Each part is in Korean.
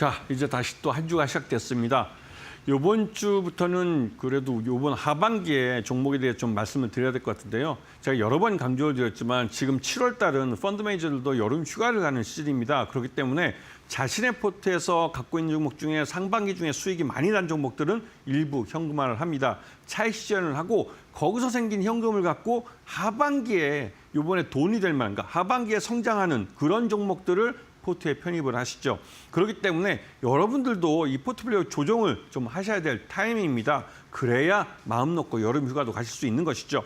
자, 이제 다시 또 한 주가 시작됐습니다. 이번 주부터는 그래도 이번 하반기에 종목에 대해 좀 말씀을 드려야 될 것 같은데요. 제가 여러 번 강조를 드렸지만 지금 7월 달은 펀드 매니저들도 여름 휴가를 가는 시즌입니다. 그렇기 때문에 자신의 포트에서 갖고 있는 종목 중에 상반기 중에 수익이 많이 난 종목들은 일부 현금화를 합니다. 차익 시전을 하고 거기서 생긴 현금을 갖고 하반기에 이번에 돈이 될 만한, 하반기에 성장하는 그런 종목들을 포트에 편입을 하시죠. 그렇기 때문에 여러분들도 이 포트폴리오 조정을 좀 하셔야 될 타이밍입니다. 그래야 마음 놓고 여름 휴가도 가실 수 있는 것이죠.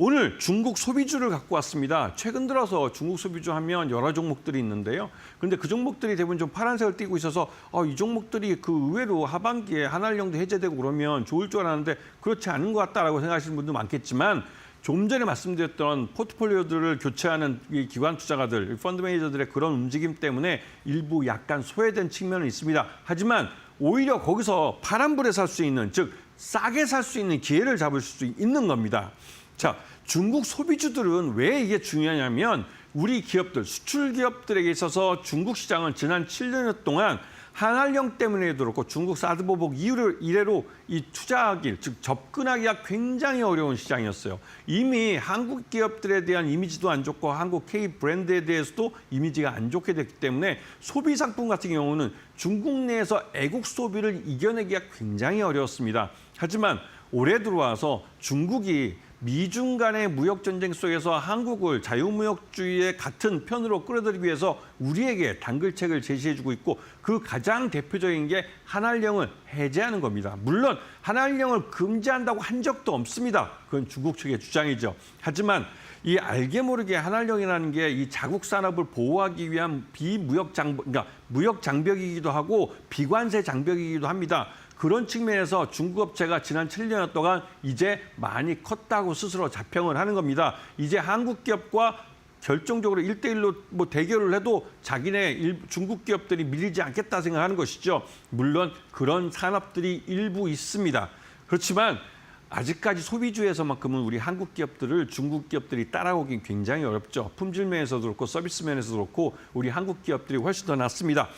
오늘 중국 소비주를 갖고 왔습니다. 최근 들어서 중국 소비주 하면 여러 종목들이 있는데요. 그런데 그 종목들이 대부분 좀 파란색을 띠고 있어서 어, 이 종목들이 그 의외로 하반기에 한알령도 해제되고 그러면 좋을 줄 알았는데 그렇지 않은 것 같다라고 생각하시는 분도 많겠지만 좀 전에 말씀드렸던 포트폴리오들을 교체하는 이 기관 투자가들, 이 펀드 매니저들의 그런 움직임 때문에 일부 약간 소외된 측면은 있습니다. 하지만 오히려 거기서 파란불에 살 수 있는, 즉 싸게 살 수 있는 기회를 잡을 수 있는 겁니다. 자, 중국 소비주들은 왜 이게 중요하냐면 우리 기업들, 수출 기업들에게 있어서 중국 시장은 지난 7년 동안 한알령 때문에도 그렇고 중국 사드 보복 이후를 이래로 이 투자하기, 즉 접근하기가 굉장히 어려운 시장이었어요. 이미 한국 기업들에 대한 이미지도 안 좋고 한국 K 브랜드에 대해서도 이미지가 안 좋게 됐기 때문에 소비 상품 같은 경우는 중국 내에서 애국 소비를 이겨내기가 굉장히 어려웠습니다. 하지만 올해 들어와서 중국이 미중 간의 무역 전쟁 속에서 한국을 자유무역주의의 같은 편으로 끌어들이기 위해서 우리에게 단글책을 제시해주고 있고 그 가장 대표적인 게 한알령을 해제하는 겁니다. 물론 한알령을 금지한다고 한 적도 없습니다. 그건 중국 측의 주장이죠. 하지만 이 알게 모르게 한알령이라는 게 이 자국 산업을 보호하기 위한 비무역 장벽, 그러니까 무역 장벽이기도 하고 비관세 장벽이기도 합니다. 그런 측면에서 중국 업체가 지난 7년 동안 이제 많이 컸다고 스스로 자평을 하는 겁니다. 이제 한국 기업과 결정적으로 일대일로뭐 대결을 해도 자기네 일- 중국 기업들이 밀리지 않겠다 생각하는 것이죠. 물론 그런 산업들이 일부 있습니다. 그렇지만 아직까지 소비주에서만큼은 우리 한국 기업들을 중국 기업들이 따라오긴 굉장히 어렵죠. 품질 면에서도 그렇고 서비스 면에서도 그렇고 우리 한국 기업들이 훨씬 더 낫습니다.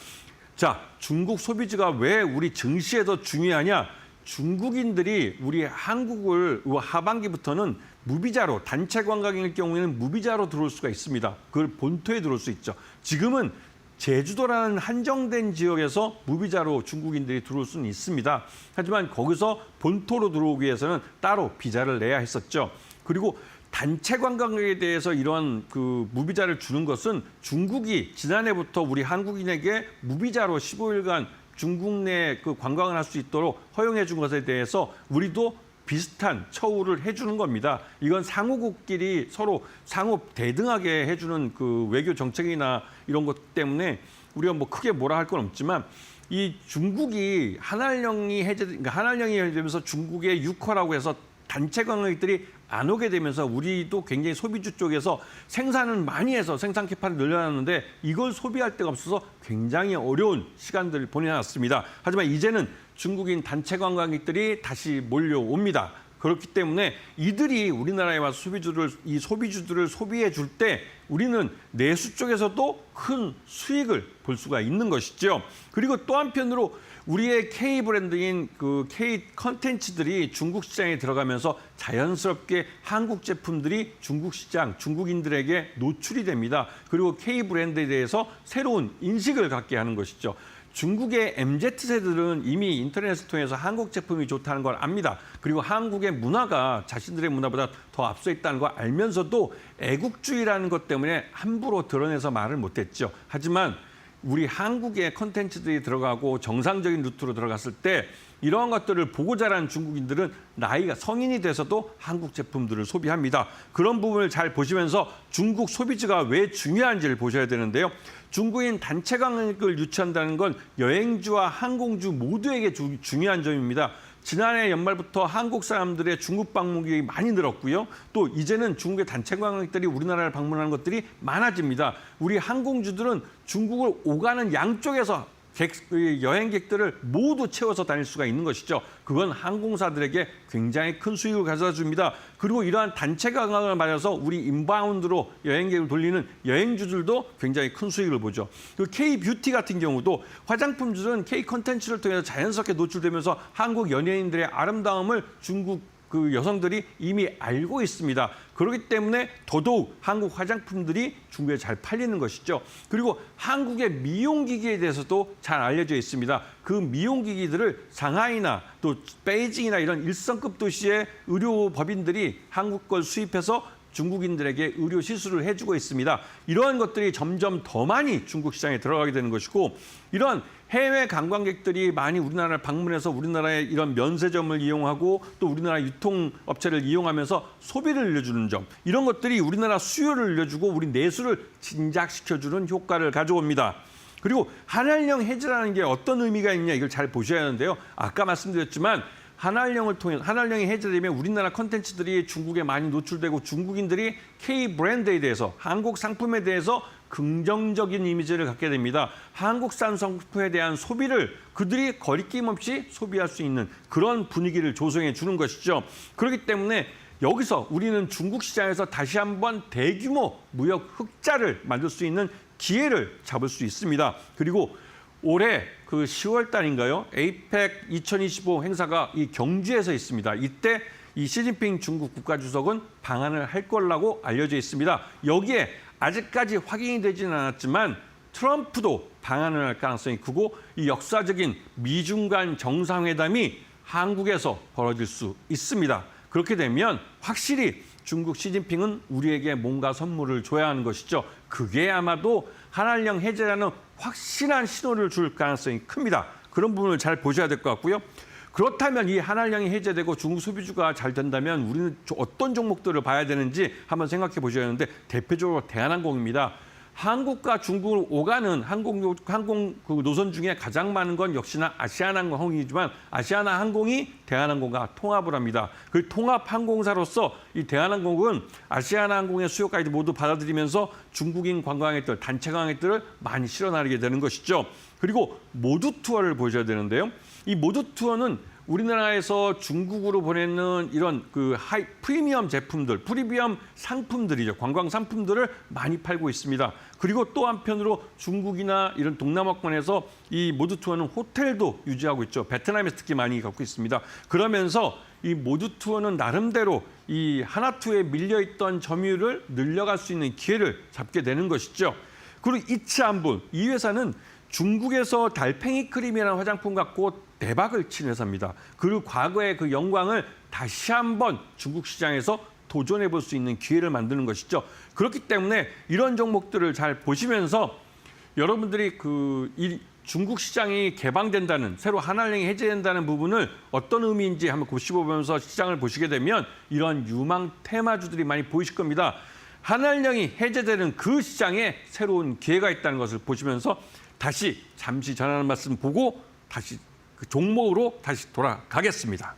자, 중국 소비주가 왜 우리 증시에 더 중요하냐? 중국인들이 우리 한국을 하반기부터는 무비자로 단체 관광일 경우에는 무비자로 들어올 수가 있습니다. 그걸 본토에 들어올 수 있죠. 지금은 제주도라는 한정된 지역에서 무비자로 중국인들이 들어올 수는 있습니다. 하지만 거기서 본토로 들어오기 위해서는 따로 비자를 내야 했었죠. 그리고 단체 관광객에 대해서 이런 그 무비자를 주는 것은 중국이 지난해부터 우리 한국인에게 무비자로 15일간 중국 내 그 관광을 할 수 있도록 허용해 준 것에 대해서 우리도 비슷한 처우를 해주는 겁니다. 이건 상호국끼리 서로 상호 대등하게 해주는 그 외교 정책이나 이런 것 때문에 우리가 뭐 크게 뭐라 할 건 없지만 이 중국이 한알령이 해제, 그러니까 한알령이 해제되면서 중국의 유커라고 해서 단체 관광객들이 안 오게 되면서 우리도 굉장히 소비주 쪽에서 생산을 많이 해서 생산 캐파를 늘려놨는데 이걸 소비할 데가 없어서 굉장히 어려운 시간들을 보내놨습니다. 하지만 이제는 중국인 단체 관광객들이 다시 몰려옵니다. 그렇기 때문에 이들이 우리나라에 와서 소비주를 이 소비주들을 소비해 줄 때 우리는 내수 쪽에서도 큰 수익을 볼 수가 있는 것이죠. 그리고 또 한편으로 우리의 K 브랜드인 그 K 컨텐츠들이 중국 시장에 들어가면서 자연스럽게 한국 제품들이 중국 시장, 중국인들에게 노출이 됩니다. 그리고 K 브랜드에 대해서 새로운 인식을 갖게 하는 것이죠. 중국의 MZ세들은 이미 인터넷을 통해서 한국 제품이 좋다는 걸 압니다. 그리고 한국의 문화가 자신들의 문화보다 더 앞서 있다는 걸 알면서도 애국주의라는 것 때문에 함부로 드러내서 말을 못했죠. 하지만 우리 한국의 컨텐츠들이 들어가고 정상적인 루트로 들어갔을 때 이러한 것들을 보고 자란 중국인들은 나이가 성인이 돼서도 한국 제품들을 소비합니다. 그런 부분을 잘 보시면서 중국 소비지가 왜 중요한지를 보셔야 되는데요. 중국인 단체 관광을 유치한다는 건 여행주와 항공주 모두에게 주- 중요한 점입니다. 지난해 연말부터 한국 사람들의 중국 방문객이 많이 늘었고요. 또 이제는 중국의 단체 관광객들이 우리나라를 방문하는 것들이 많아집니다. 우리 항공주들은 중국을 오가는 양쪽에서 객, 이 여행객들을 모두 채워서 다닐 수가 있는 것이죠. 그건 항공사들에게 굉장히 큰 수익을 가져다 줍니다. 그리고 이러한 단체 관광을 맞아서 우리 인바운드로 여행객을 돌리는 여행주들도 굉장히 큰 수익을 보죠. 그 K 뷰티 같은 경우도 화장품주는 K 컨텐츠를 통해서 자연스럽게 노출되면서 한국 연예인들의 아름다움을 중국 그 여성들이 이미 알고 있습니다. 그렇기 때문에 더더욱 한국 화장품들이 중국에 잘 팔리는 것이죠. 그리고 한국의 미용기기에 대해서도 잘 알려져 있습니다. 그 미용기기들을 상하이나 또 베이징이나 이런 일성급 도시의 의료법인들이 한국 걸 수입해서 중국인들에게 의료 시술을 해주고 있습니다. 이러한 것들이 점점 더 많이 중국 시장에 들어가게 되는 것이고 이런 해외 관광객들이 많이 우리나라를 방문해서 우리나라의 이런 면세점을 이용하고 또 우리나라 유통업체를 이용하면서 소비를 늘려주는 점 이런 것들이 우리나라 수요를 늘려주고 우리 내수를 진작시켜주는 효과를 가져옵니다. 그리고 한알령 해지라는 게 어떤 의미가 있냐 이걸 잘 보셔야 하는데요. 아까 말씀드렸지만 한알령을 통해 한알령이 해제되면 우리나라 컨텐츠들이 중국에 많이 노출되고 중국인들이 K 브랜드에 대해서 한국 상품에 대해서 긍정적인 이미지를 갖게 됩니다. 한국산 상품에 대한 소비를 그들이 거리낌 없이 소비할 수 있는 그런 분위기를 조성해 주는 것이죠. 그렇기 때문에 여기서 우리는 중국 시장에서 다시 한번 대규모 무역 흑자를 만들 수 있는 기회를 잡을 수 있습니다. 그리고 올해 그 10월 달인가요? 에이펙 2025 행사가 이 경주에서 있습니다. 이때 이 시진핑 중국 국가주석은 방한을 할 거라고 알려져 있습니다. 여기에 아직까지 확인이 되지는 않았지만 트럼프도 방한을 할 가능성이 크고 이 역사적인 미중 간 정상회담이 한국에서 벌어질 수 있습니다. 그렇게 되면 확실히 중국 시진핑은 우리에게 뭔가 선물을 줘야 하는 것이죠. 그게 아마도 한알령 해제라는 확실한 신호를 줄 가능성이 큽니다. 그런 부분을 잘 보셔야 될 것 같고요. 그렇다면 이 한알령이 해제되고 중국 소비주가 잘 된다면 우리는 어떤 종목들을 봐야 되는지 한번 생각해 보셔야 하는데 대표적으로 대한항공입니다. 한국과 중국을 오가는 항공 항공 그 노선 중에 가장 많은 건 역시나 아시아나항공이지만 아시아나항공이 대한항공과 통합을 합니다. 그 통합 항공사로서 이 대한항공은 아시아나항공의 수요까지 모두 받아들이면서 중국인 관광객들, 단체 관광객들을 많이 실어 나르게 되는 것이죠. 그리고 모두 투어를 보셔야 되는데요. 이 모두 투어는 우리나라에서 중국으로 보내는 이런 그 하이 프리미엄 제품들, 프리미엄 상품들이죠. 관광 상품들을 많이 팔고 있습니다. 그리고 또 한편으로 중국이나 이런 동남아권에서 이 모두 투어는 호텔도 유지하고 있죠. 베트남에서 특히 많이 갖고 있습니다. 그러면서 이 모두 투어는 나름대로 이 하나 투에 밀려 있던 점유율을 늘려갈 수 있는 기회를 잡게 되는 것이죠. 그리고 이치안분 이 회사는 중국에서 달팽이 크림이라는 화장품 갖고 대박을 친 회사입니다. 그리고 과거의 그 영광을 다시 한번 중국 시장에서 도전해 볼 수 있는 기회를 만드는 것이죠. 그렇기 때문에 이런 종목들을 잘 보시면서 여러분들이 그 이 중국 시장이 개방된다는 새로 한알령이 해제된다는 부분을 어떤 의미인지 한번 고시보면서 시장을 보시게 되면 이런 유망 테마주들이 많이 보이실 겁니다. 한알령이 해제되는 그 시장에 새로운 기회가 있다는 것을 보시면서 다시 잠시 전하는 말씀 보고 다시 그 종목으로 다시 돌아가겠습니다.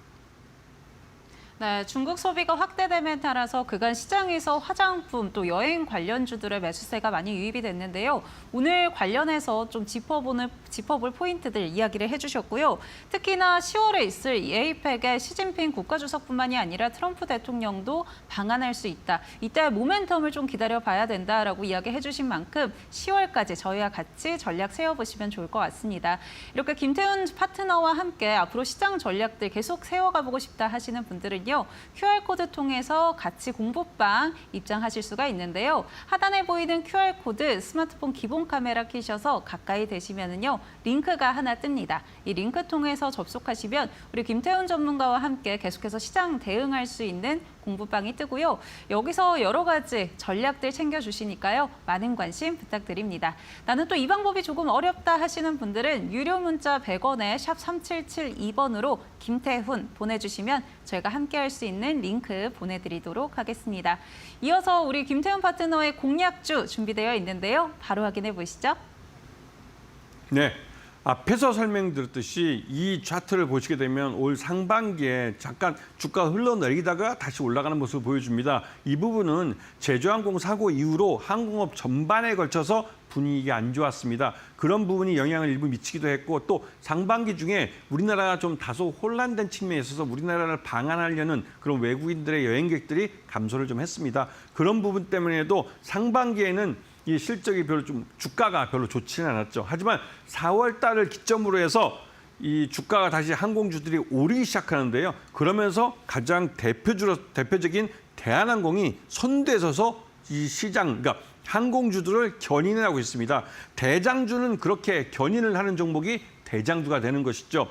네, 중국 소비가 확대됨에 따라서 그간 시장에서 화장품 또 여행 관련주들의 매수세가 많이 유입이 됐는데요. 오늘 관련해서 좀 짚어보는 짚어볼 포인트들 이야기를 해주셨고요. 특히나 10월에 있을 이 에이펙의 시진핑 국가주석뿐만이 아니라 트럼프 대통령도 방한할 수 있다. 이때 모멘텀을 좀 기다려봐야 된다라고 이야기해 주신 만큼 10월까지 저희와 같이 전략 세워보시면 좋을 것 같습니다. 이렇게 김태훈 파트너와 함께 앞으로 시장 전략들 계속 세워가보고 싶다 하시는 분들은 요. QR코드 통해서 같이 공부방 입장하실 수가 있는데요. 하단에 보이는 QR코드 스마트폰 기본 카메라 키셔서 가까이 되시면은요. 링크가 하나 뜹니다. 이 링크 통해서 접속하시면 우리 김태훈 전문가와 함께 계속해서 시장 대응할 수 있는 공부방이 뜨고요. 여기서 여러 가지 전략들 챙겨주시니까요. 많은 관심 부탁드립니다. 나는 또 이 방법이 조금 어렵다 하시는 분들은 유료 문자 100원에 샵 3772번으로 김태훈 보내주시면 저희가 함께 할 수 있는 링크 보내드리도록 하겠습니다. 이어서 우리 김태훈 파트너의 공약주 준비되어 있는데요. 바로 확인해 보시죠. 네. 앞에서 설명드렸듯이 이 차트를 보시게 되면 올 상반기에 잠깐 주가 흘러내리다가 다시 올라가는 모습을 보여줍니다. 이 부분은 제주항공 사고 이후로 항공업 전반에 걸쳐서 분위기가 안 좋았습니다. 그런 부분이 영향을 일부 미치기도 했고 또 상반기 중에 우리나라가 좀 다소 혼란된 측면에 있어서 우리나라를 방한하려는 그런 외국인들의 여행객들이 감소를 좀 했습니다. 그런 부분 때문에도 상반기에는 이 실적이 별로 좀 주가가 별로 좋지는 않았죠. 하지만 4월 달을 기점으로 해서 이 주가가 다시 항공주들이 오르기 시작하는데요. 그러면서 가장 대표주로 대표적인 대한항공이 선두에 서서 이 시장 그러니까 항공주들을 견인을 하고 있습니다. 대장주는 그렇게 견인을 하는 종목이 대장주가 되는 것이죠.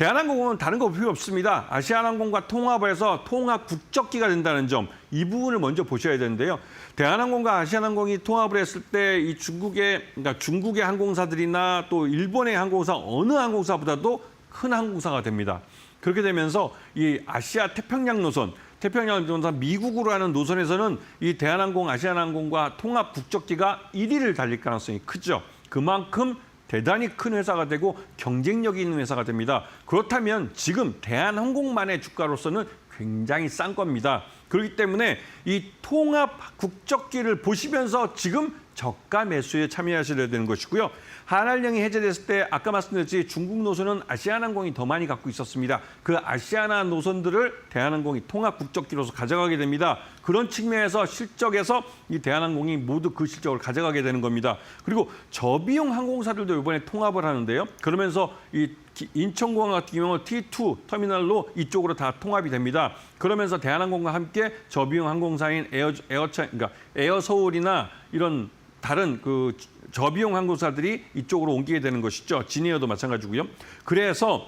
대한항공은 다른 거 필요 없습니다. 아시아나항공과 통합을 해서 통합 국적기가 된다는 점, 이 부분을 먼저 보셔야 되는데요. 대한항공과 아시아나항공이 통합을 했을 때 이 중국의 그러니까 중국의 항공사들이나 또 일본의 항공사 어느 항공사보다도 큰 항공사가 됩니다. 그렇게 되면서 이 아시아 태평양 노선, 태평양 노선 미국으로 하는 노선에서는 이 대한항공, 아시아나항공과 통합 국적기가 1위를 달릴 가능성이 크죠. 그만큼 대단히 큰 회사가 되고 경쟁력이 있는 회사가 됩니다. 그렇다면 지금 대한항공만의 주가로서는 굉장히 싼 겁니다. 그렇기 때문에 이 통합 국적기를 보시면서 지금 저가 매수에 참여하셔야 되는 것이고요. 한알령이 해제됐을 때 아까 말씀드렸지 중국 노선은 아시아나항공이 더 많이 갖고 있었습니다. 그 아시아나 노선들을 대한항공이 통합 국적기로서 가져가게 됩니다. 그런 측면에서 실적에서 이 대한항공이 모두 그 실적을 가져가게 되는 겁니다. 그리고 저비용 항공사들도 이번에 통합을 하는데요. 그러면서 이 기- 인천공항 같은 경우는 T2 터미널로 이쪽으로 다 통합이 됩니다. 그러면서 대한항공과 함께 저비용 항공사인 에어 에어차 그러니까 에어 서울이나 이런 다른 그 저비용 항공사들이 이쪽으로 옮기게 되는 것이죠. 진에어도 마찬가지고요. 그래서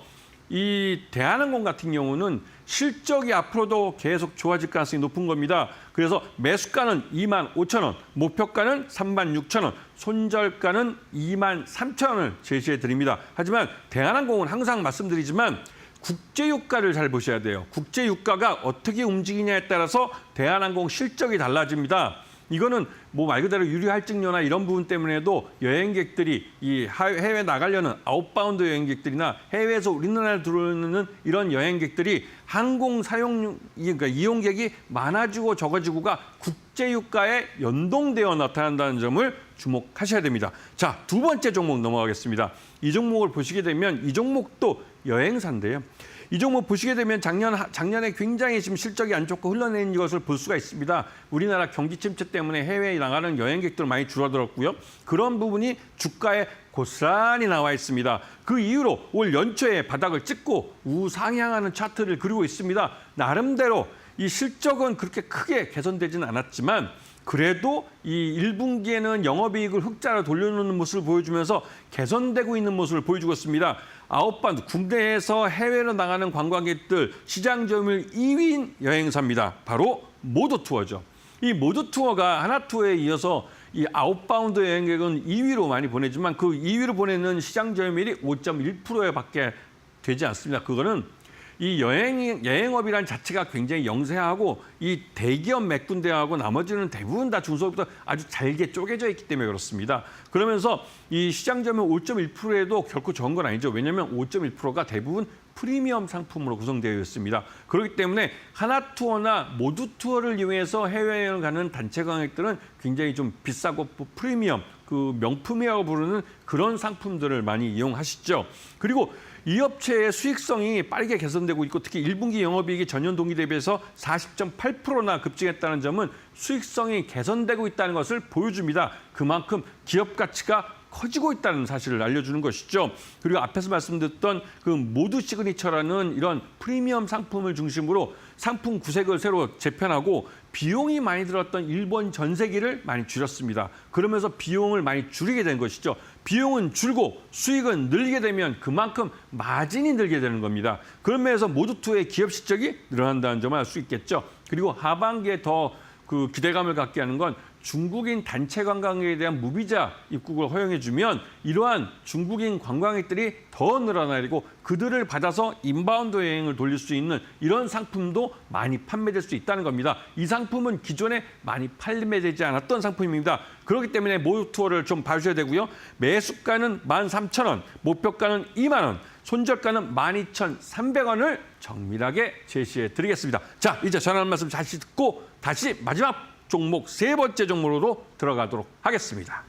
이 대한항공 같은 경우는 실적이 앞으로도 계속 좋아질 가능성이 높은 겁니다. 그래서 매수가는 2만 5천 원, 목표가는 3만 6천 원, 손절가는 2만 3천 원을 제시해 드립니다. 하지만 대한항공은 항상 말씀드리지만 국제유가를 잘 보셔야 돼요. 국제유가가 어떻게 움직이냐에 따라서 대한항공 실적이 달라집니다. 이거는 뭐 말 그대로 유류 할증료나 이런 부분 때문에도 여행객들이 이 하- 해외 나가려는 아웃바운드 여행객들이나 해외에서 우리나라에 들어오는 이런 여행객들이 항공 사용 그러니까 이용객이 많아지고 적어지고가 국제 유가에 연동되어 나타난다는 점을 주목하셔야 됩니다. 자, 두 번째 종목 넘어가겠습니다. 이 종목을 보시게 되면 이 종목도 여행사인데요. 이 종목 보시게 되면 작년 작년에 굉장히 지금 실적이 안 좋고 흘러내린 것을 볼 수가 있습니다. 우리나라 경기 침체 때문에 해외에 나가는 여행객들 많이 줄어들었고요. 그런 부분이 주가에 고스란히 나와 있습니다. 그 이후로 올 연초에 바닥을 찍고 우상향하는 차트를 그리고 있습니다. 나름대로 이 실적은 그렇게 크게 개선되지는 않았지만 그래도 이 1분기에는 영업이익을 흑자로 돌려놓는 모습을 보여주면서 개선되고 있는 모습을 보여주고 있습니다. 아웃바운드 국내에서 해외로 나가는 관광객들 시장 점유율 2위인 여행사입니다. 바로 모도 투어죠. 이 모도 투어가 하나 투어에 이어서 이 아웃바운드 여행객은 2위로 많이 보내지만 그 2위로 보내는 시장 점유율이 5.1%에 밖에 되지 않습니다. 그거는 이 여행 여행업이란 자체가 굉장히 영세하고 이 대기업 몇 군데하고 나머지는 대부분 다 중소부터 아주 잘게 쪼개져 있기 때문에 그렇습니다. 그러면서 이 시장 점유 5.1%에도 결코 적은 건 아니죠. 왜냐하면 5.1%가 대부분 프리미엄 상품으로 구성되어 있습니다. 그렇기 때문에 하나 투어나 모두 투어를 이용해서 해외여행을 가는 단체 관객들은 굉장히 좀 비싸고 프리미엄 그 명품이라고 부르는 그런 상품들을 많이 이용하시죠. 그리고 이 업체의 수익성이 빠르게 개선되고 있고 특히 1분기 영업이익이 전년 동기 대비해서 40.8%나 급증했다는 점은 수익성이 개선되고 있다는 것을 보여줍니다. 그만큼 기업 가치가 커지고 있다는 사실을 알려주는 것이죠. 그리고 앞에서 말씀드렸던 그 모두 시그니처라는 이런 프리미엄 상품을 중심으로 상품 구색을 새로 재편하고 비용이 많이 들었던 일본 전세기를 많이 줄였습니다. 그러면서 비용을 많이 줄이게 된 것이죠. 비용은 줄고 수익은 늘게 되면 그만큼 마진이 늘게 되는 겁니다. 그런 면에서 모두2의 기업 실적이 늘어난다는 점을 알 수 있겠죠. 그리고 하반기에 더 그 기대감을 갖게 하는 건 중국인 단체 관광객에 대한 무비자 입국을 허용해주면 이러한 중국인 관광객들이 더 늘어나고 그들을 받아서 인바운드 여행을 돌릴 수 있는 이런 상품도 많이 판매될 수 있다는 겁니다. 이 상품은 기존에 많이 판매되지 않았던 상품입니다. 그렇기 때문에 모유 투어를 좀 봐주셔야 되고요. 매수가는 13,000원, 목표가는 2만 원, 손절가는 12,300원을 정밀하게 제시해 드리겠습니다. 자, 이제 전하는 말씀 다시 듣고 다시 마지막 종목 세 번째 종목으로 들어가도록 하겠습니다.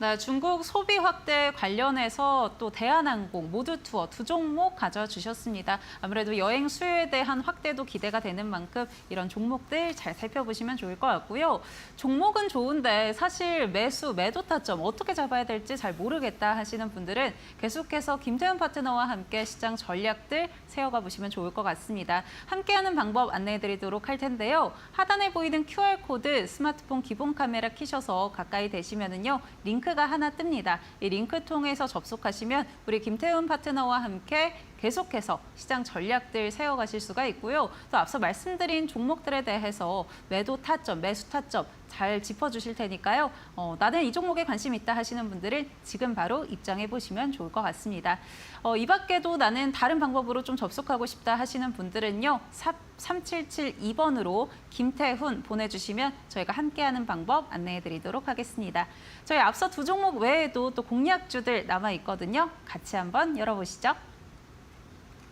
네, 중국 소비 확대 관련해서 또 대한항공 모두 투어 두 종목 가져주셨습니다. 아무래도 여행 수요에 대한 확대도 기대가 되는 만큼 이런 종목들 잘 살펴보시면 좋을 것 같고요. 종목은 좋은데 사실 매수, 매도 타점 어떻게 잡아야 될지 잘 모르겠다 하시는 분들은 계속해서 김태현 파트너와 함께 시장 전략들 세워가 보시면 좋을 것 같습니다. 함께하는 방법 안내해드리도록 할 텐데요. 하단에 보이는 QR코드 스마트폰 기본 카메라 키셔서 가까이 대시면은요 링크 가 하나 뜹니다. 이 링크 통해서 접속하시면 우리 김태훈 파트너와 함께 계속해서 시장 전략들 세워가실 수가 있고요. 또 앞서 말씀드린 종목들에 대해서 매도 타점, 매수 타점 잘 짚어주실 테니까요. 어, 나는 이 종목에 관심 있다 하시는 분들은 지금 바로 입장해 보시면 좋을 것 같습니다. 어, 이 밖에도 나는 다른 방법으로 좀 접속하고 싶다 하시는 분들은요. 삽 3772번으로 김태훈 보내주시면 저희가 함께하는 방법 안내해 드리도록 하겠습니다. 저희 앞서 두 종목 외에도 또 공략주들 남아 있거든요. 같이 한번 열어보시죠.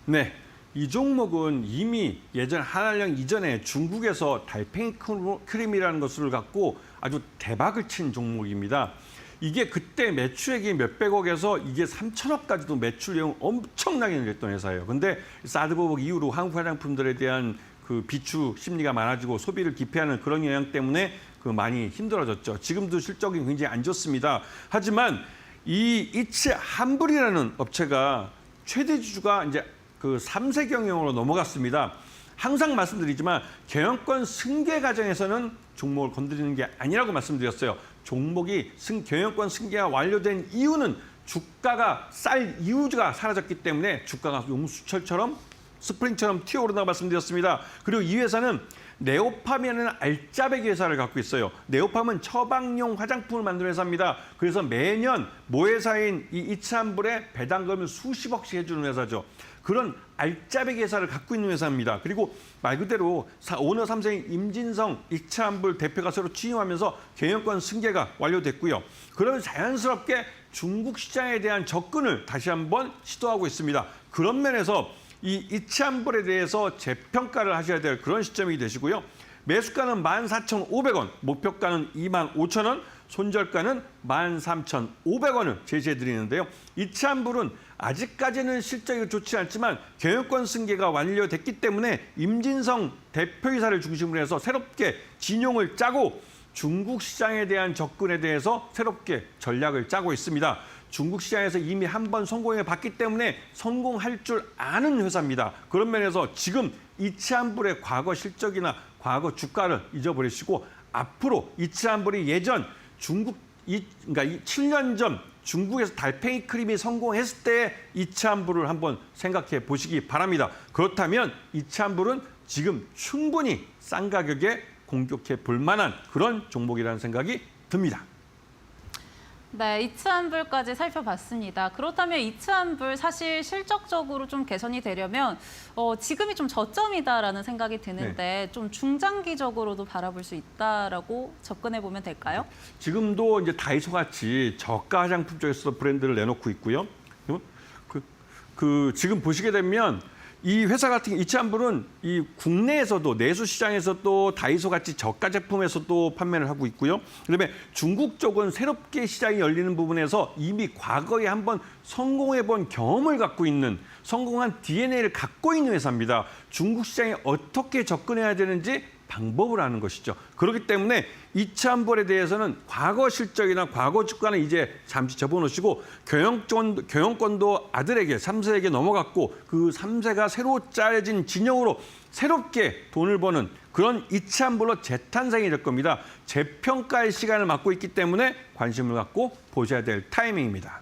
네. 이 종목은 이미 예전 한알령 이전에 중국에서 달팽이 크림이라는 것을 갖고 아주 대박을 친 종목입니다. 이게 그때 매출액이 몇백억에서 이게 3천억까지도 매출량을 엄청나게 늘렸던 회사예요. 근데 사드 보복 이후로 한국 화장품들에 대한 그 비추 심리가 많아지고 소비를 기피하는 그런 영향 때문에 그 많이 힘들어졌죠. 지금도 실적이 굉장히 안 좋습니다. 하지만 이 이츠 한불이라는 업체가 최대 주주가 이제 그 3세 경영으로 넘어갔습니다. 항상 말씀드리지만 경영권 승계 과정에서는 종목을 건드리는 게 아니라고 말씀드렸어요. 종목이 승, 경영권 승계가 완료된 이유는 주가가 쌀 이유가 사라졌기 때문에 주가가 용수철처럼 스프링처럼 튀어오른다고 말씀드렸습니다. 그리고 이 회사는 네오팜이라는 알짜배기 회사를 갖고 있어요. 네오팜은 처방용 화장품을 만드는 회사입니다. 그래서 매년 모회사인 이 이츠한불에 배당금을 수십억씩 해주는 회사죠. 그런 알짜배기 회사를 갖고 있는 회사입니다. 그리고 말 그대로 사- 오너 3세인 임진성 이츠한불 대표가 새로 취임하면서 경영권 승계가 완료됐고요. 그러면 자연스럽게 중국 시장에 대한 접근을 다시 한번 시도하고 있습니다. 그런 면에서 이 이치한불에 대해서 재평가를 하셔야 될 그런 시점이 되시고요. 매수가는 14,500원, 목표가는 25,000원, 손절가는 13,500원을 제시해 드리는데요. 이치한불은 아직까지는 실적이 좋지 않지만 경영권 승계가 완료됐기 때문에 임진성 대표이사를 중심으로 해서 새롭게 진용을 짜고 중국 시장에 대한 접근에 대해서 새롭게 전략을 짜고 있습니다. 중국 시장에서 이미 한 번 성공해 봤기 때문에 성공할 줄 아는 회사입니다. 그런 면에서 지금 이치한불의 과거 실적이나 과거 주가를 잊어버리시고 앞으로 이치한불이 예전 중국 이 그러니까 이 7년 전 중국에서 달팽이 크림이 성공했을 때 이치한불을 한번 생각해 보시기 바랍니다. 그렇다면 이치한불은 지금 충분히 싼 가격에 공격해 볼 만한 그런 종목이라는 생각이 듭니다. 네, 이츠한불까지 살펴봤습니다. 그렇다면 이츠한불 사실 실적적으로 좀 개선이 되려면 어, 지금이 좀 저점이다라는 생각이 드는데 좀 중장기적으로도 바라볼 수 있다라고 접근해 보면 될까요? 지금도 이제 다이소 같이 저가 화장품 쪽에서 브랜드를 내놓고 있고요. 그, 그 지금 보시게 되면 이 회사 같은 이치한불은 이 국내에서도 내수 시장에서도 다이소 같이 저가 제품에서도 판매를 하고 있고요. 그다음에 중국 쪽은 새롭게 시장이 열리는 부분에서 이미 과거에 한번 성공해 본 경험을 갖고 있는 성공한 DNA를 갖고 있는 회사입니다. 중국 시장에 어떻게 접근해야 되는지 방법을 하는 것이죠. 그렇기 때문에 이차 안보에 대해서는 과거 실적이나 과거 주가는 이제 잠시 접어놓으시고 경영권, 경영권도 아들에게 삼세에게 넘어갔고 그 삼세가 새로 짜여진 진영으로 새롭게 돈을 버는 그런 이차 안보로 재탄생이 될 겁니다. 재평가의 시간을 맞고 있기 때문에 관심을 갖고 보셔야 될 타이밍입니다.